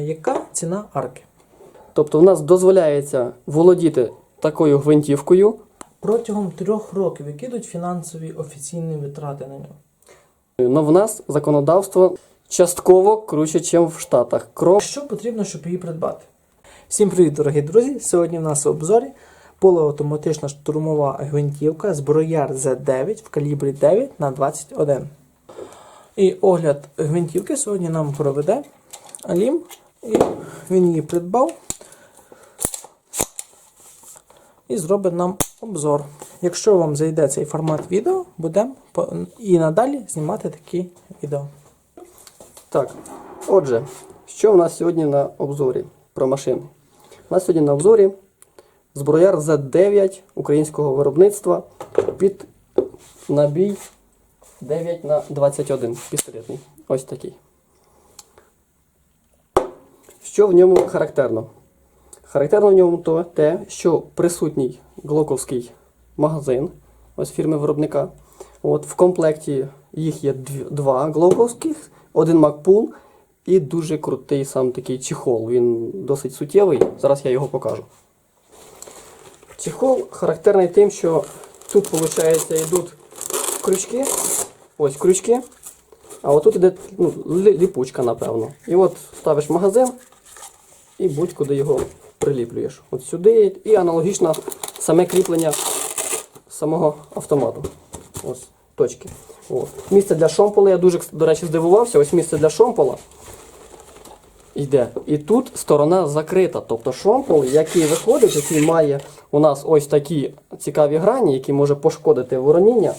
Яка ціна арки? Тобто в нас дозволяється володіти такою гвинтівкою. Протягом трьох років які йдуть фінансові офіційні витрати на нього? але в нас законодавство частково круче, ніж в Штатах. Крім Що потрібно, щоб її придбати? Всім привіт, дорогі друзі! Сьогодні в нас в обзорі полуавтоматична штурмова гвинтівка зброяр Z9 в калібрі 9 на 21 І огляд гвинтівки сьогодні нам проведе Алім. І він її придбав і зробить нам обзор. Якщо вам зайде цей формат відео, будемо і надалі знімати такі відео. Так, отже, що в нас сьогодні на обзорі про машини? У нас сьогодні на обзорі зброяр Z9 українського виробництва під набій 9 на 21 пістолетний. Ось такий. Що в ньому характерно? Характерно в ньому то те, що присутній глоковський магазин, ось фірми виробника. От, в комплекті їх є два глоковських, один Макпул і дуже крутий сам такий чехол. Він досить суттєвий. Зараз я його покажу. Чехол характерний тим, що тут, виходить, йдуть крючки. Ось крючки. А отут іде ну, ліпучка, напевно. І от ставиш магазин і будь-куди його приліплюєш. От сюди і аналогічно саме кріплення самого автомату. Ось точки. От. Місце для шомпола, я дуже, до речі, здивувався. Ось місце для шомпола йде. І тут сторона закрита. Тобто шомпол, який виходить, який має у нас ось такі цікаві грані, які може пошкодити вороніння,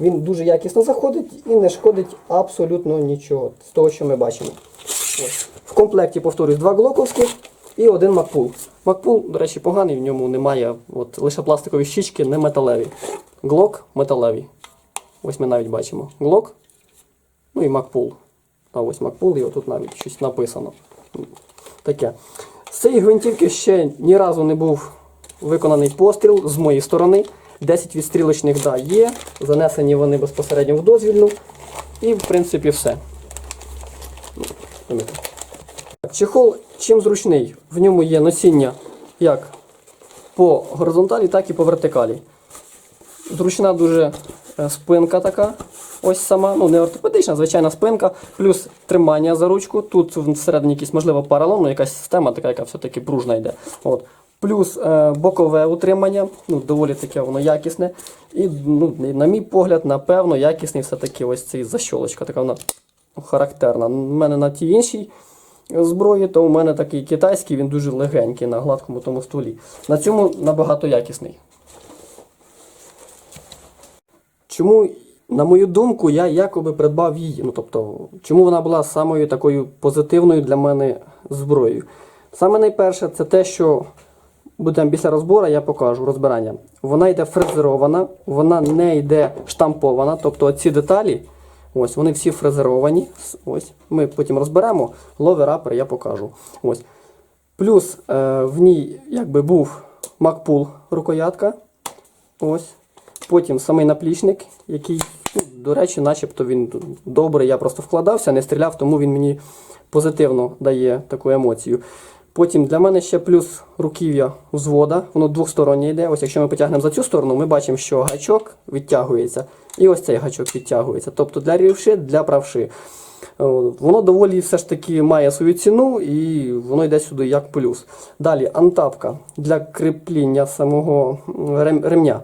він дуже якісно заходить і не шкодить абсолютно нічого з того, що ми бачимо. В комплекті, повторюсь, два глоковських і один Макпул. Макпул, до речі, поганий, в ньому немає от, лише пластикові щічки, не металеві. Глок металевий. Ось ми навіть бачимо. Глок, ну і Макпул. А ось Макпул, і отут навіть щось написано. Таке. З цієї гвинтівки ще ні разу не був виконаний постріл з моєї сторони. 10 відстрілочних да, є. Занесені вони безпосередньо в дозвільну. І в принципі все. Чехол чим зручний? В ньому є носіння як по горизонталі, так і по вертикалі. Зручна дуже е, спинка така. Ось сама, ну не ортопедична, звичайна спинка, плюс тримання за ручку. Тут всередині якісь, можливо, паралон, ну, якась система, така, яка все-таки пружна йде. От. Плюс е, бокове утримання, ну, доволі таке воно якісне. І, ну, на мій погляд, напевно, якісний все-таки ось цей защолочка, така вона характерна. У мене на тій іншій зброї, то у мене такий китайський, він дуже легенький на гладкому тому стволі. На цьому набагато якісний. Чому, на мою думку, я якоби придбав її. Ну, тобто, чому вона була самою такою позитивною для мене зброєю? Саме найперше, це те, що будемо після розбору, я покажу розбирання. Вона йде фрезерована, вона не йде штампована, тобто ці деталі. Ось, вони всі фрезеровані. Ось, ми потім розберемо. Ловер апер я покажу. Ось. Плюс е, в ній якби був Макпул рукоятка. Ось. Потім самий наплічник, який, ну, до речі, начебто він добрий. Я просто вкладався, не стріляв, тому він мені позитивно дає таку емоцію. Потім для мене ще плюс руків'я взвода, воно двостороннє йде. Ось якщо ми потягнемо за цю сторону, ми бачимо, що гачок відтягується. І ось цей гачок відтягується. Тобто для рівши, для правши. Воно доволі все ж таки має свою ціну і воно йде сюди як плюс. Далі антапка для кріпління самого ремня.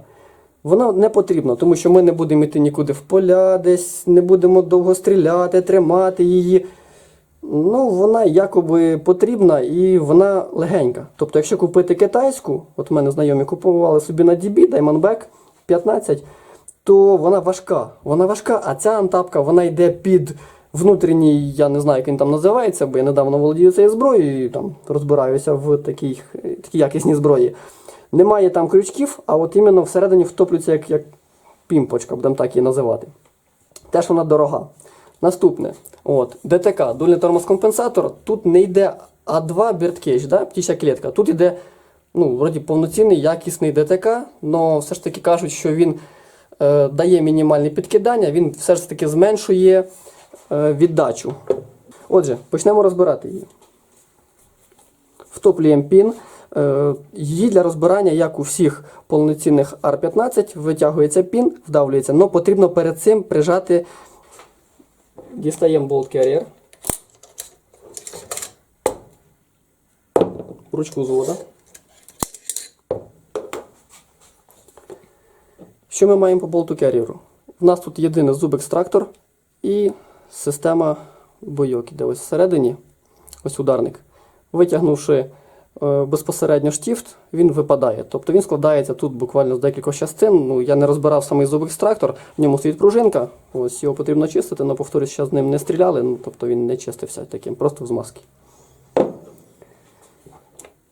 Воно не потрібно, тому що ми не будемо йти нікуди в поля, десь не будемо довго стріляти, тримати її. Ну, вона якоби потрібна і вона легенька. Тобто, якщо купити китайську, от мене знайомі купували собі на DB Diamondback 15, то вона важка. Вона важка, а ця антапка вона йде під внутрішній, я не знаю, як він там називається, бо я недавно володію цією зброєю і там розбираюся в такій, такій якісній зброї. Немає там крючків, а от іменно всередині втоплюється як, як пімпочка, будемо так її називати. Теж вона дорога. Наступне, от, ДТК, дульний тормозкомпенсатор. Тут не йде А2 бірткейдж, да, птіча клітка. Тут йде ну, вроді повноцінний, якісний ДТК, але все ж таки кажуть, що він дає мінімальне підкидання, він все ж таки зменшує е, віддачу. Отже, почнемо розбирати її. Втоплюємо пін. Е, Її для розбирання, як у всіх повноцінних R15, витягується пін, вдавлюється, але потрібно перед цим прижати. Дістаємо болт carrier. Ручку звода. Що ми маємо по болту керріру? У нас тут єдиний зуб-екстрактор і система бойок іде ось всередині, ось ударник. Витягнувши е, безпосередньо штіфт, він випадає. Тобто він складається тут буквально з декількох частин. Ну, я не розбирав самий зуб-екстрактор, в ньому стоїть пружинка. Ось його потрібно чистити, але повторюсь, ще з ним не стріляли, ну, тобто він не чистився таким, просто в змазки.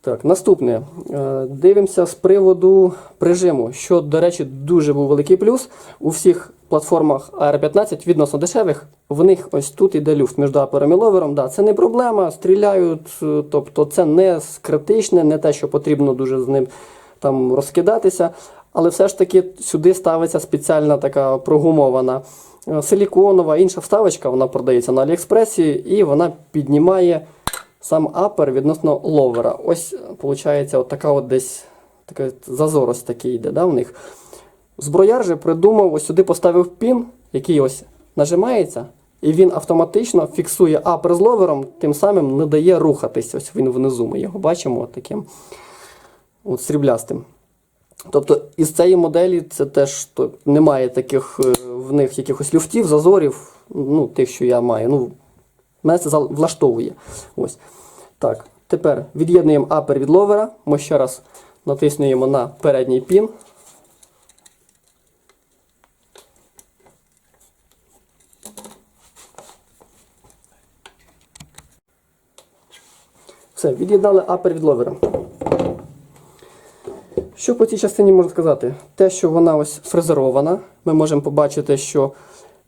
Так, наступне. Е, Дивимося з приводу прижиму, що, до речі, дуже був великий плюс. У всіх платформах AR15 відносно дешевих, в них ось тут іде люфт між апером і ловером. Да, це не проблема, стріляють, е, тобто це не критичне, не те, що потрібно дуже з ним там розкидатися. Але все ж таки сюди ставиться спеціальна така прогумована е, силіконова, інша вставочка, вона продається на Аліекспресі, і вона піднімає сам апер відносно ловера. Ось, виходить, от така от десь така зазор ось йде да, в них. Зброяр же придумав, ось сюди поставив пін, який ось нажимається, і він автоматично фіксує апер з ловером, тим самим не дає рухатись. Ось він внизу. Ми його бачимо от таким от сріблястим. Тобто із цієї моделі це теж то, немає таких е, в них якихось люфтів, зазорів, ну, тих, що я маю. Ну, Мене це влаштовує. Ось. Так, тепер від'єднуємо апер від ловера. Ми ще раз натиснуємо на передній пін. Все, від'єднали апер від ловера. Що по цій частині можу сказати? Те, що вона ось фрезерована, ми можемо побачити, що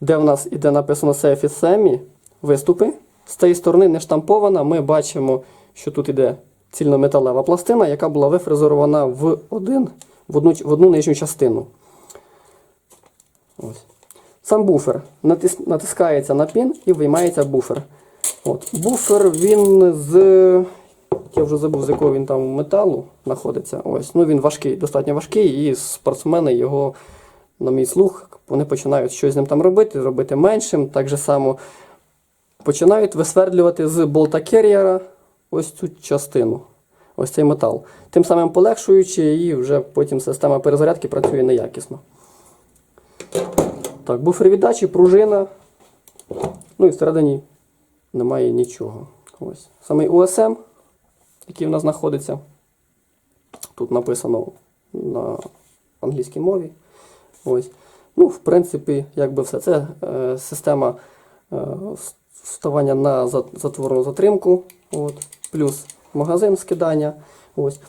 де в нас іде написано Safety Semi, виступи. З цієї сторони не штампована, ми бачимо, що тут іде цільнометалева пластина, яка була вифрезерована в, один, в, одну, в одну нижню частину. Ось. Сам буфер натис, натискається на пін і виймається буфер. От. Буфер він з. Я вже забув, з якого він там металу знаходиться. Ось. Ну, він важкий, достатньо важкий, і спортсмени його, на мій слух, вони починають щось з ним там робити, робити меншим. Так же само починають висвердлювати з болта керрієра ось цю частину, ось цей метал. Тим самим полегшуючи, і вже потім система перезарядки працює неякісно. Так, буфер віддачі, пружина. Ну і всередині немає нічого. Ось. Самий USM, який в нас знаходиться. Тут написано на англійській мові. Ось. Ну, в принципі, якби все. Це е, система е, вставання на затворну затримку. От. Плюс магазин скидання. Ось.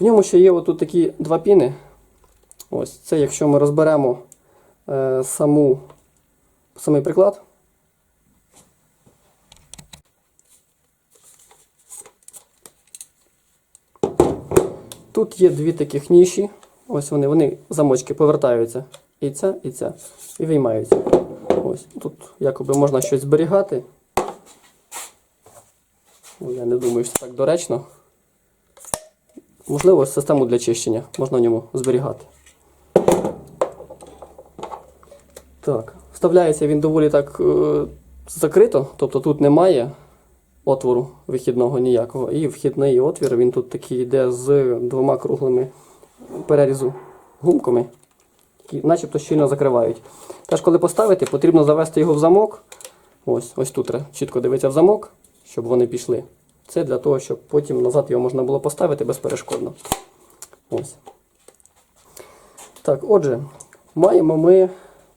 В ньому ще є отут такі два піни. Ось. Це якщо ми розберемо е, саму, самий приклад. Тут є дві таких ніші. Ось вони, вони замочки повертаються. І ця, і ця. І виймаються. Ось. Тут якоби можна щось зберігати. Ну, я не думаю, що це так доречно. Можливо, систему для чищення можна в ньому зберігати. Так, вставляється він доволі так е, закрито, тобто тут немає отвору вихідного ніякого. І вхідний отвір він тут такий йде з двома круглими перерізу гумками, начебто щільно закривають. Теж, коли поставити, потрібно завести його в замок. Ось, ось тут чітко дивитися в замок, щоб вони пішли. Це для того, щоб потім назад його можна було поставити безперешкодно. Ось. Так, отже, маємо ми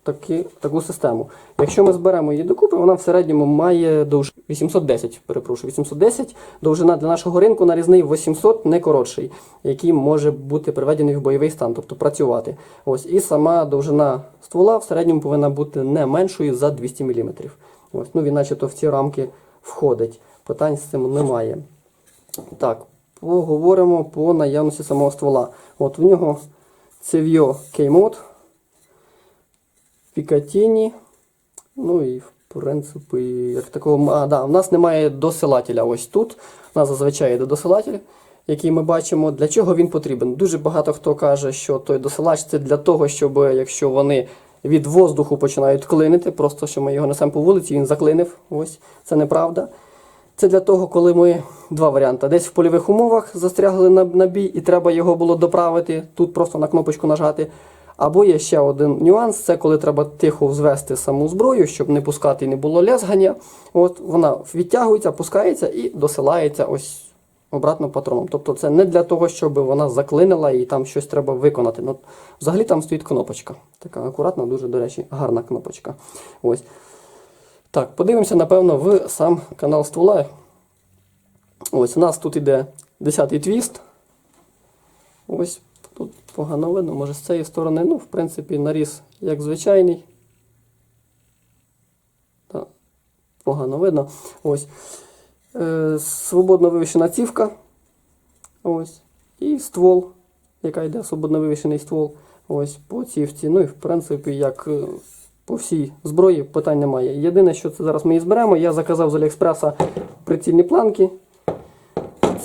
такі, таку систему. Якщо ми зберемо її докупи, вона в середньому має довжину 810, перепрошую, 810, довжина для нашого ринку нарізний 800 не коротший, який може бути приведений в бойовий стан, тобто працювати. Ось, і сама довжина ствола в середньому повинна бути не меншою за 200 мм. Ось, ну, він начебто в ці рамки входить. Питань з цим немає. Так, поговоримо по наявності самого ствола. От в нього Cevio K-Mod, Picatinny, ну і В принципі, як такого. А, да, у нас немає досилателя ось тут. У нас зазвичай йде досилатель, який ми бачимо. Для чого він потрібен? Дуже багато хто каже, що той досилач це для того, щоб якщо вони від воздуху починають клинити, просто що ми його несемо по вулиці, він заклинив. Ось це неправда. Це для того, коли ми два варіанти. Десь в польових умовах застрягли на, на бій, і треба його було доправити. Тут просто на кнопочку нажати. Або є ще один нюанс: це коли треба тихо взвести саму зброю, щоб не пускати і не було лязгання. От вона відтягується, пускається і досилається ось обратно патроном. Тобто це не для того, щоб вона заклинила і там щось треба виконати. Ну, взагалі там стоїть кнопочка. Така акуратна, дуже, до речі, гарна кнопочка. Ось. Так, подивимося, напевно, в сам канал ствола. Ось у нас тут іде 10-й твіст. Ось погано видно, може з цієї сторони. Ну, в принципі, наріз як звичайний. Так, погано видно. Ось. Е, свободно вивішена цівка. Ось. І ствол, яка йде свободно вивішений ствол. Ось по цівці. Ну і в принципі, як е, по всій зброї питань немає. Єдине, що це зараз ми її зберемо, я заказав з Аліекспреса прицільні планки.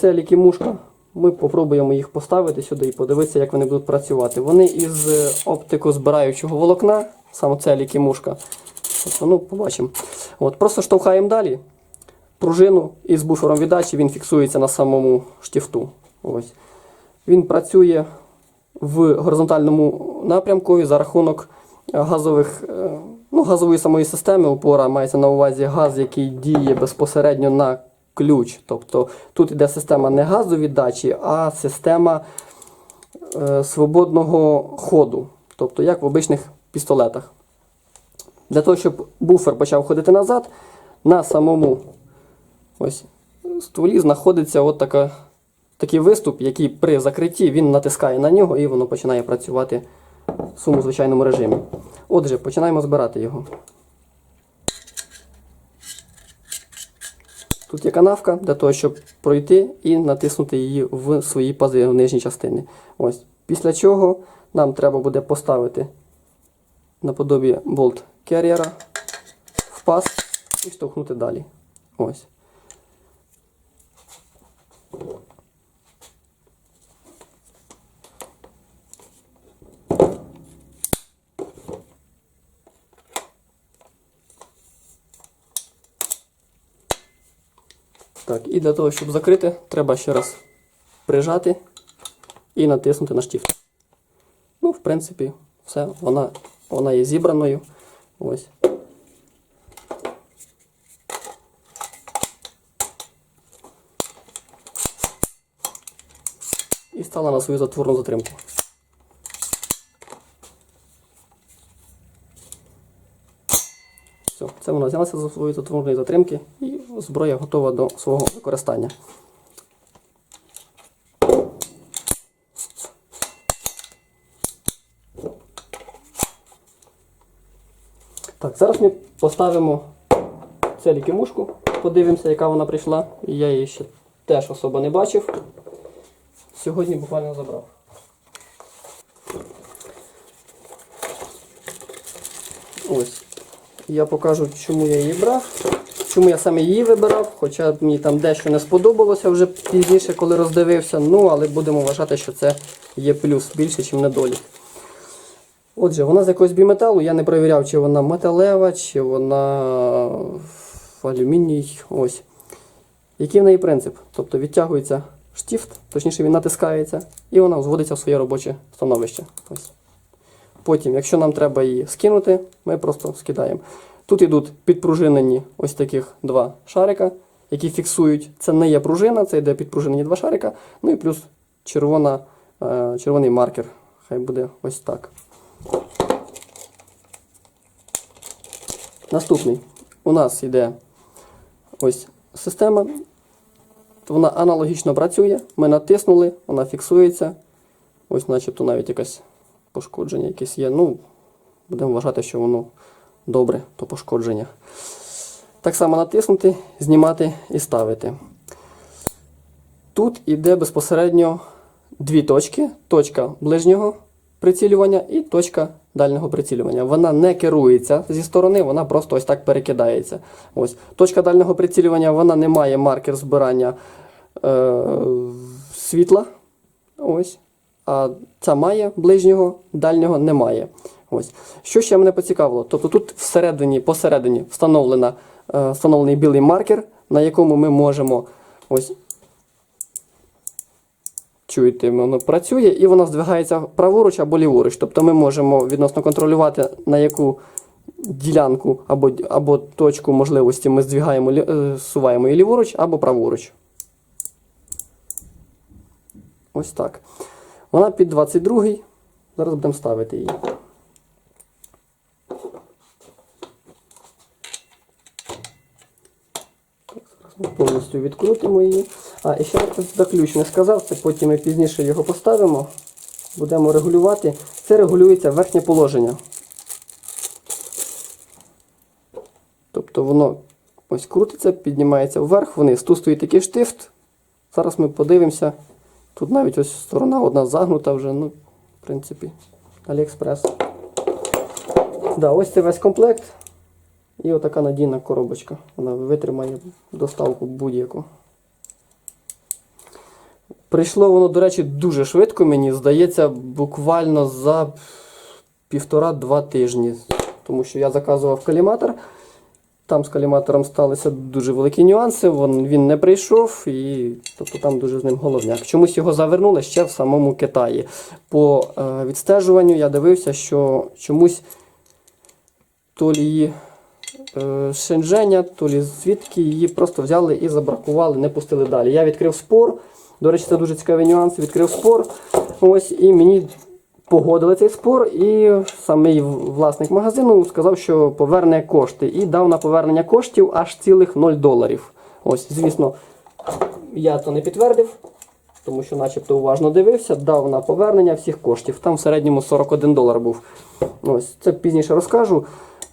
Це лікімушка. Ми попробуємо їх поставити сюди і подивитися, як вони будуть працювати. Вони із е, оптикозбираючого волокна, саме це лікімушка. Тобто, ну, побачимо. От, просто штовхаємо далі. Пружину із буфером віддачі він фіксується на самому штифту. Ось. Він працює в горизонтальному напрямку і за рахунок е, газових, е, ну, газової самої системи опора мається на увазі газ, який діє безпосередньо на ключ. Тобто тут йде система не газовіддачі, а система е, свободного ходу. Тобто як в обичних пістолетах. Для того, щоб буфер почав ходити назад, на самому ось, стволі знаходиться от така, такий виступ, який при закритті він натискає на нього і воно починає працювати в своєму звичайному режимі. Отже, починаємо збирати його. Тут є канавка для того, щоб пройти і натиснути її в свої пази в нижній частині. Ось. Після чого нам треба буде поставити наподобі болт кер'єра в паз і штовхнути далі. Ось. Так, і для того, щоб закрити, треба ще раз прижати і натиснути на штифт. Ну, в принципі, все, вона, вона є зібраною. Ось. І стала на свою затворну затримку. Все, це вона взялася за свої затворної затримки і зброя готова до свого використання. Так, зараз ми поставимо цю лікімушку, подивимося, яка вона прийшла. Я її ще теж особо не бачив. Сьогодні буквально забрав. Ось. Я покажу, чому я її брав. Чому я саме її вибирав, хоча мені там дещо не сподобалося вже пізніше, коли роздивився. Ну, але будемо вважати, що це є плюс більше, ніж недолік. Отже, вона з якогось біметалу, я не перевіряв, чи вона металева, чи вона алюміній. Ось. Який в неї принцип? Тобто відтягується штифт, точніше він натискається, і вона зводиться в своє робоче становище. Ось. Потім, якщо нам треба її скинути, ми просто скидаємо. Тут йдуть підпружинені ось таких два шарика, які фіксують. Це не є пружина, це йде підпружинені два шарика. Ну і плюс червона, е, червоний маркер. Хай буде ось так. Наступний у нас йде ось система. Вона аналогічно працює. Ми натиснули, вона фіксується. Ось, начебто, навіть якесь пошкодження якесь є. Ну, будемо вважати, що воно добре, то пошкодження. Так само натиснути, знімати і ставити. Тут іде безпосередньо дві точки. Точка ближнього прицілювання і точка дальнього прицілювання. Вона не керується зі сторони, вона просто ось так перекидається. Ось. Точка дальнього прицілювання вона не має маркер збирання е, світла. Ось. А ця має ближнього, дальнього немає. Ось. Що ще мене поцікавило? Тобто тут всередині, посередині встановлена, е, встановлений білий маркер, на якому ми можемо ось чуєте, воно працює і воно здвигається праворуч або ліворуч. Тобто ми можемо відносно контролювати, на яку ділянку або, або точку можливості ми здвигаємо, е, суваємо її ліворуч або праворуч. Ось так. Вона під 22-й. Зараз будемо ставити її. Ми повністю відкрутимо її. А, і ще раз за ключ не сказав, це потім ми пізніше його поставимо. Будемо регулювати. Це регулюється верхнє положення. Тобто воно ось крутиться, піднімається вверх, вниз. Тут стоїть такий штифт. Зараз ми подивимося. Тут навіть ось сторона одна загнута вже, ну, в принципі, Аліекспрес. Да, ось це весь комплект. І отака надійна коробочка. Вона витримає доставку будь-яку. Прийшло воно, до речі, дуже швидко, мені здається, буквально за півтора-два тижні. Тому що я заказував каліматор. Там з каліматором сталися дуже великі нюанси. Він, не прийшов, і тобто там дуже з ним головняк. Чомусь його завернули ще в самому Китаї. По е, відстежуванню я дивився, що чомусь то лі е, Шенженя, то лі звідки її просто взяли і забракували, не пустили далі. Я відкрив спор. До речі, це дуже цікавий нюанс. Відкрив спор. Ось і мені погодили цей спор, і самий власник магазину сказав, що поверне кошти. І дав на повернення коштів аж цілих 0 доларів. Ось, звісно, я це не підтвердив, тому що, начебто, уважно дивився, дав на повернення всіх коштів. Там в середньому 41 долар був. Ось, це пізніше розкажу.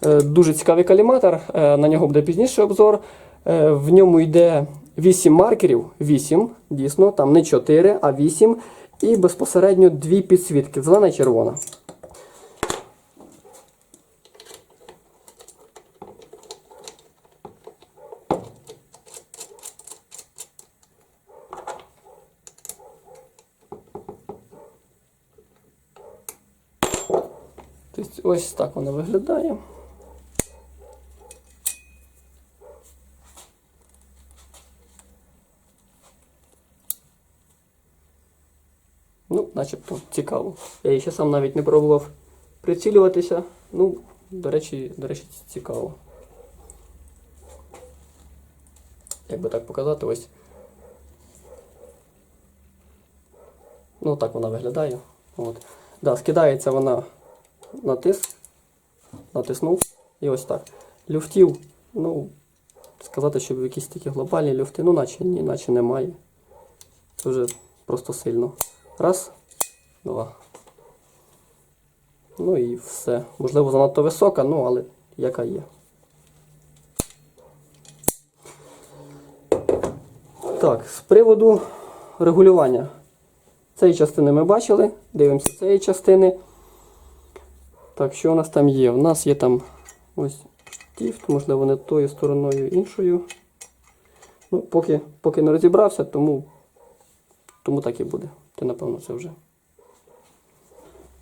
Е, Дуже цікавий каліматор, е, на нього буде пізніше обзор. Е, В ньому йде 8 маркерів, 8, дійсно, там не 4, а 8. І безпосередньо дві підсвітки зелена і червона. Тобто ось так воно виглядає. Ну, начебто цікаво. Я її ще сам навіть не пробував прицілюватися. Ну, до речі, до речі, цікаво. Як би так показати, ось. Ну, так вона виглядає. От. Да, скидається вона на тиск. Натиснув. І ось так. Люфтів, ну, сказати, що якісь такі глобальні люфти, ну, наче ні, наче немає. Це вже просто сильно. Раз, два. Ну і все. Можливо, занадто висока, ну але яка є. Так, з приводу регулювання. Цієї частини ми бачили. Дивимося цієї частини. Так, що у нас там є? У нас є там ось тіфт, можливо, не тою стороною, іншою. Ну, поки, поки не розібрався, тому, тому так і буде. Ти, напевно, це вже.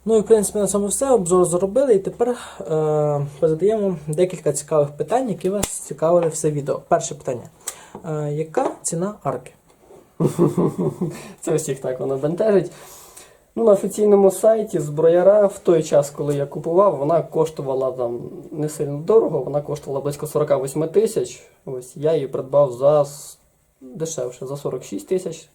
Ну і в принципі на цьому все. Обзор зробили. І тепер е, задаємо декілька цікавих питань, які вас цікавили все відео. Перше питання. Е, яка ціна арки? Це всіх так воно бентежить. Ну, на офіційному сайті зброяра в той час, коли я купував, вона коштувала там не сильно дорого, вона коштувала близько 48 тисяч. Ось я її придбав за дешевше, за 46 тисяч.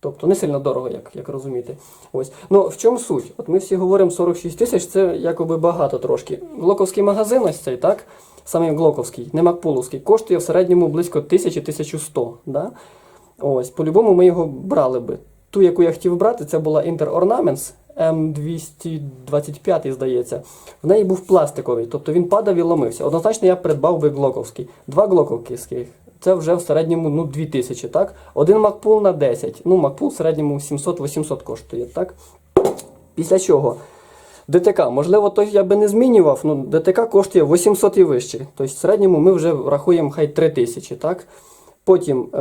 Тобто не сильно дорого, як, як розуміти. Ось. Ну в чому суть? От ми всі говоримо 46 тисяч, це якоби багато трошки. Глоковський магазин ось цей, так? Саме Глоковський, не Макпуловський, коштує в середньому близько 1000-1100. Да? Ось, по-любому ми його брали би. Ту, яку я хотів брати, це була Inter Ornaments M225, здається. В неї був пластиковий, тобто він падав і ломився. Однозначно я придбав би глоковський. Два глоковських. Це вже в середньому ну, 2000, так? Один Макпул на 10. Ну, Макпул в середньому 700-800 коштує, так? Після чого? ДТК, можливо, то я би не змінював, ну ДТК коштує 800 і вище. Тобто в середньому ми вже рахуємо хай 3000, так? Потім е,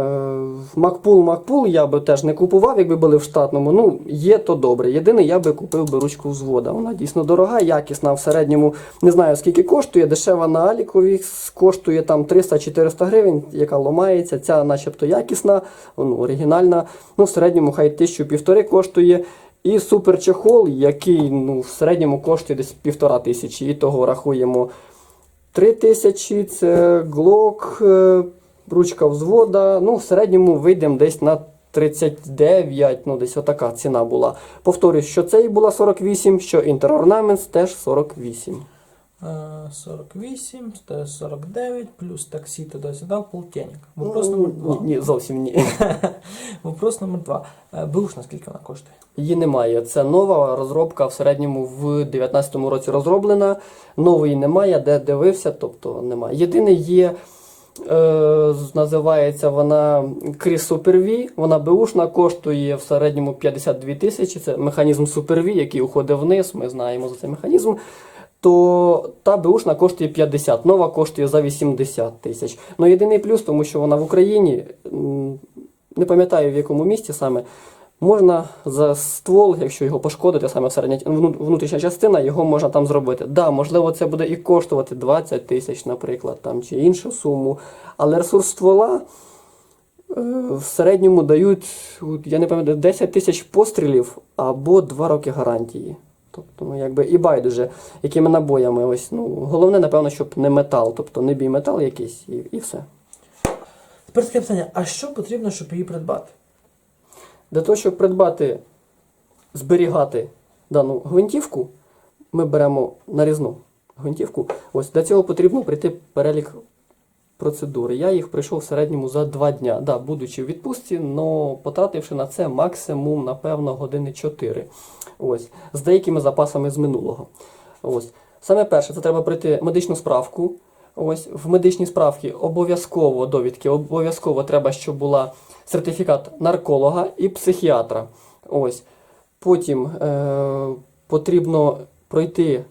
Макпул, Макпул я би теж не купував, якби були в штатному. Ну, є то добре. Єдине, я би купив би ручку взвода. Вона дійсно дорога, якісна в середньому. Не знаю скільки коштує. Дешева на Алікові коштує там 300-400 гривень, яка ломається. Ця начебто якісна, ну, оригінальна. Ну, в середньому хай тисячу півтори коштує. І супер чехол, який ну, в середньому коштує десь півтора тисячі. І того рахуємо 3 тисячі, це глок, е, ручка взвода. Ну, в середньому вийдемо десь на 39, ну десь отака ціна була. Повторюсь, що цей була 48, що Ornaments теж 48. Е, 48, це 49, плюс таксі туди сюди, полтинник. Вопрос номер два. Ні, ні, зовсім ні. Вопрос номер два. Е, Бушна, скільки вона коштує? Її немає. Це нова розробка в середньому в 2019 році розроблена. Нової немає, де дивився, тобто немає. Єдине є, називається вона Кріс V. Вона беушна, коштує в середньому 52 тисячі. Це механізм V, який уходить вниз. Ми знаємо за цей механізм. То та беушна коштує 50, нова коштує за 80 тисяч. Ну єдиний плюс, тому що вона в Україні, не пам'ятаю в якому місті саме. Можна за ствол, якщо його пошкодити, саме середня внутрішня частина, його можна там зробити. Да, можливо, це буде і коштувати 20 тисяч, наприклад, там, чи іншу суму. Але ресурс ствола е, в середньому дають, я не пам'ятаю, 10 тисяч пострілів або 2 роки гарантії. Тобто, ну, якби і байдуже, якими набоями. Ось, ну, головне, напевно, щоб не метал, тобто не бій метал якийсь і, і все. Тепер таке питання, а що потрібно, щоб її придбати? Для того, щоб придбати, зберігати дану гвинтівку, ми беремо нарізну гвинтівку. Ось для цього потрібно пройти перелік процедур. Я їх пройшов в середньому за два дня. Да, будучи в відпустці, але потративши на це максимум, напевно, години 4. Ось, з деякими запасами з минулого. Ось. Саме перше, це треба пройти медичну справку. Ось в медичній справці обов'язково довідки, обов'язково треба, щоб була сертифікат нарколога і психіатра. Ось. Потім е, потрібно пройти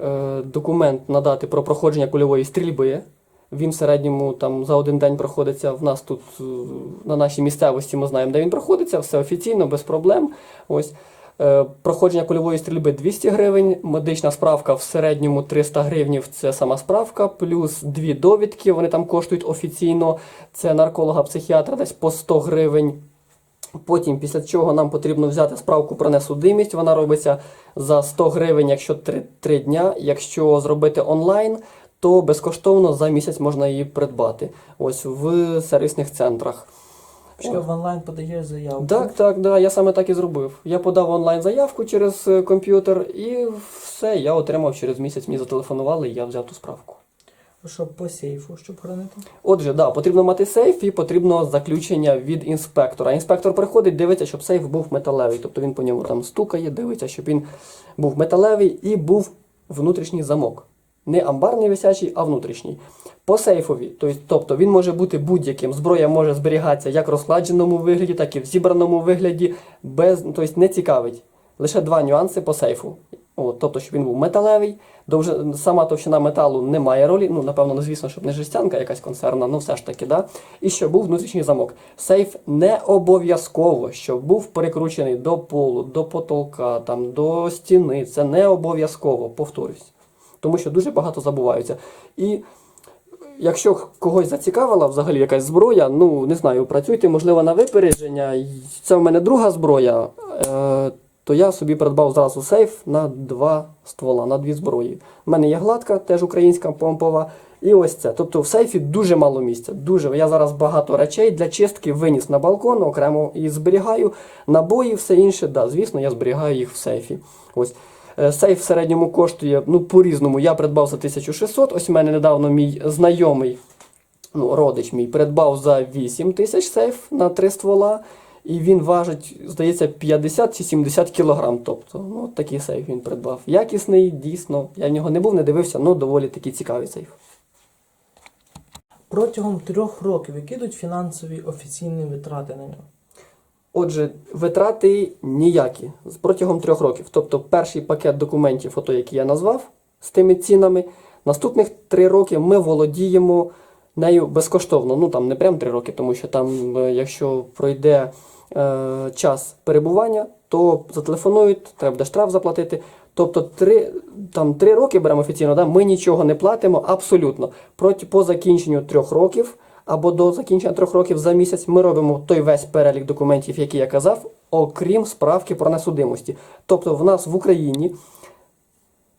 е, документ надати про проходження кульової стрільби. Він в середньому там за один день проходиться в нас тут е, на нашій місцевості. Ми знаємо, де він проходиться, все офіційно, без проблем. Ось. Е, Проходження кульової стрільби 200 гривень, медична справка в середньому 300 гривнів це сама справка, плюс дві довідки, вони там коштують офіційно. Це нарколога, психіатра десь по 100 гривень. Потім, після чого нам потрібно взяти справку про несудимість. Вона робиться за 100 гривень, якщо 3, 3 дня. Якщо зробити онлайн, то безкоштовно за місяць можна її придбати. Ось в сервісних центрах. Що в онлайн подаєш заявку? Так, так, да, я саме так і зробив. Я подав онлайн заявку через е, комп'ютер і все, я отримав через місяць. Мені зателефонували, і я взяв ту справку. Що по сейфу, щоб хранити? Отже, да, потрібно мати сейф і потрібно заключення від інспектора. Інспектор приходить, дивиться, щоб сейф був металевий. Тобто він по ньому там стукає, дивиться, щоб він був металевий і був внутрішній замок. Не амбарний висячий, а внутрішній. По сейфові, тобто- він може бути будь-яким. Зброя може зберігатися як в розкладеному вигляді, так і в зібраному вигляді, без, тобто не цікавить. Лише два нюанси по сейфу. От, тобто, щоб він був металевий, довже, сама товщина металу не має ролі. Ну, напевно, ну, звісно, щоб не жестянка якась консервна, ну все ж таки, да? І щоб був внутрішній замок. Сейф не обов'язково, щоб був прикручений до полу, до потолка, там, до стіни. Це не обов'язково, повторюсь. Тому що дуже багато забуваються. І якщо когось зацікавила взагалі якась зброя, ну не знаю, працюйте, можливо, на випередження. Це в мене друга зброя, е, то я собі придбав зразу сейф на два ствола, на дві зброї. У мене є гладка, теж українська помпова. І ось це. Тобто в сейфі дуже мало місця. Дуже. Я зараз багато речей для чистки виніс на балкон, окремо і зберігаю. Набої, все інше, да, звісно, я зберігаю їх в сейфі. Ось. Е, Сейф в середньому коштує ну, по-різному. Я придбав за 1600. Ось у мене недавно мій знайомий, ну, родич мій, придбав за 8 тисяч сейф на три ствола. І він важить, здається, 50 чи 70 кілограм. Тобто, ну, такий сейф він придбав. Якісний, дійсно. Я в нього не був, не дивився, але доволі такий цікавий сейф. Протягом трьох років які йдуть фінансові офіційні витрати на нього? Отже, витрати ніякі протягом трьох років. Тобто перший пакет документів, ото, який я назвав з тими цінами, наступних три роки ми володіємо нею безкоштовно. Ну там не прям три роки, тому що там, е, якщо пройде е, час перебування, то зателефонують, треба буде штраф заплатити. Тобто три, там, три роки беремо офіційно, да, ми нічого не платимо абсолютно. Проти, по закінченню трьох років або до закінчення трьох років за місяць ми робимо той весь перелік документів, який я казав, окрім справки про несудимості. Тобто в нас в Україні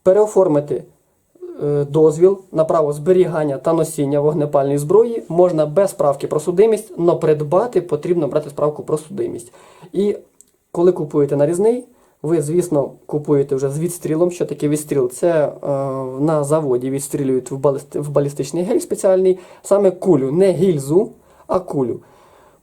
переоформити е, дозвіл на право зберігання та носіння вогнепальної зброї можна без справки про судимість, але придбати потрібно брати справку про судимість. І коли купуєте нарізний, ви, звісно, купуєте вже з відстрілом. Що таке відстріл? Це е, на заводі відстрілюють в, балісти, в балістичний гель спеціальний, саме кулю, не гільзу, а кулю.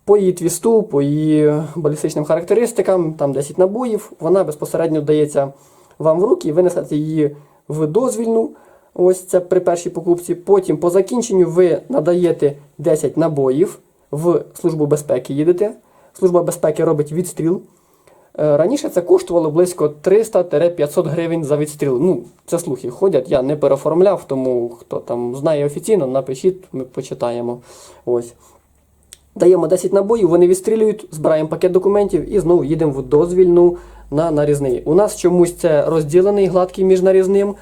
По її твісту, по її балістичним характеристикам, там 10 набоїв, вона безпосередньо дається вам в руки, і ви несете її в дозвільну. Ось це при першій покупці. Потім по закінченню ви надаєте 10 набоїв в службу безпеки їдете. Служба безпеки робить відстріл. Е, Раніше це коштувало близько 300-500 гривень за відстріл. Ну, це слухи ходять, я не переоформляв, тому хто там знає офіційно, напишіть, ми почитаємо. Ось. Даємо 10 набоїв, вони відстрілюють, збираємо пакет документів і знову їдемо в дозвільну на нарізний. У нас чомусь це розділений гладкий між нарізним,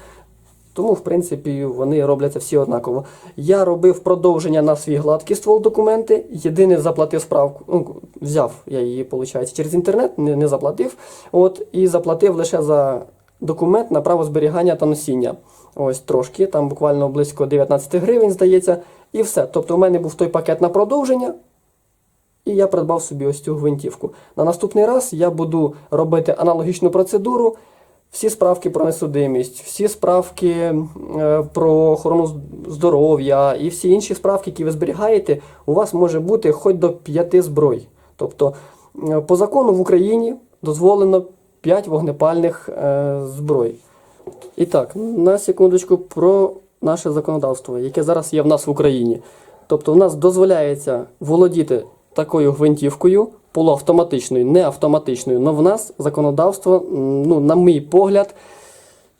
тому, в принципі, вони робляться всі однаково. Я робив продовження на свій гладкий ствол документи. Єдине заплатив справку. Ну, взяв я її, виходить, через інтернет, не, не заплатив. От, і заплатив лише за документ на право зберігання та носіння. Ось трошки, там буквально близько 19 гривень, здається, і все. Тобто, у мене був той пакет на продовження. І я придбав собі ось цю гвинтівку. На наступний раз я буду робити аналогічну процедуру. Всі справки про несудимість, всі справки е, про охорону здоров'я і всі інші справки, які ви зберігаєте, у вас може бути хоч до 5 зброй. Тобто, е, по закону в Україні дозволено 5 вогнепальних е, зброй. І так, на секундочку про наше законодавство, яке зараз є в нас в Україні. Тобто, у нас дозволяється володіти такою гвинтівкою, полуавтоматичною, не автоматичною. але в нас законодавство, ну, на мій погляд,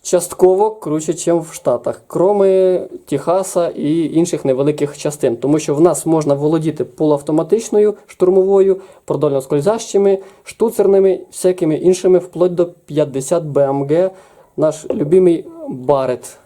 частково круче, ніж в Штатах, кроме Техаса і інших невеликих частин. Тому що в нас можна володіти полуавтоматичною штурмовою, продольно-скользящими, штуцерними, всякими іншими, вплоть до 50 БМГ, наш любимий Барет.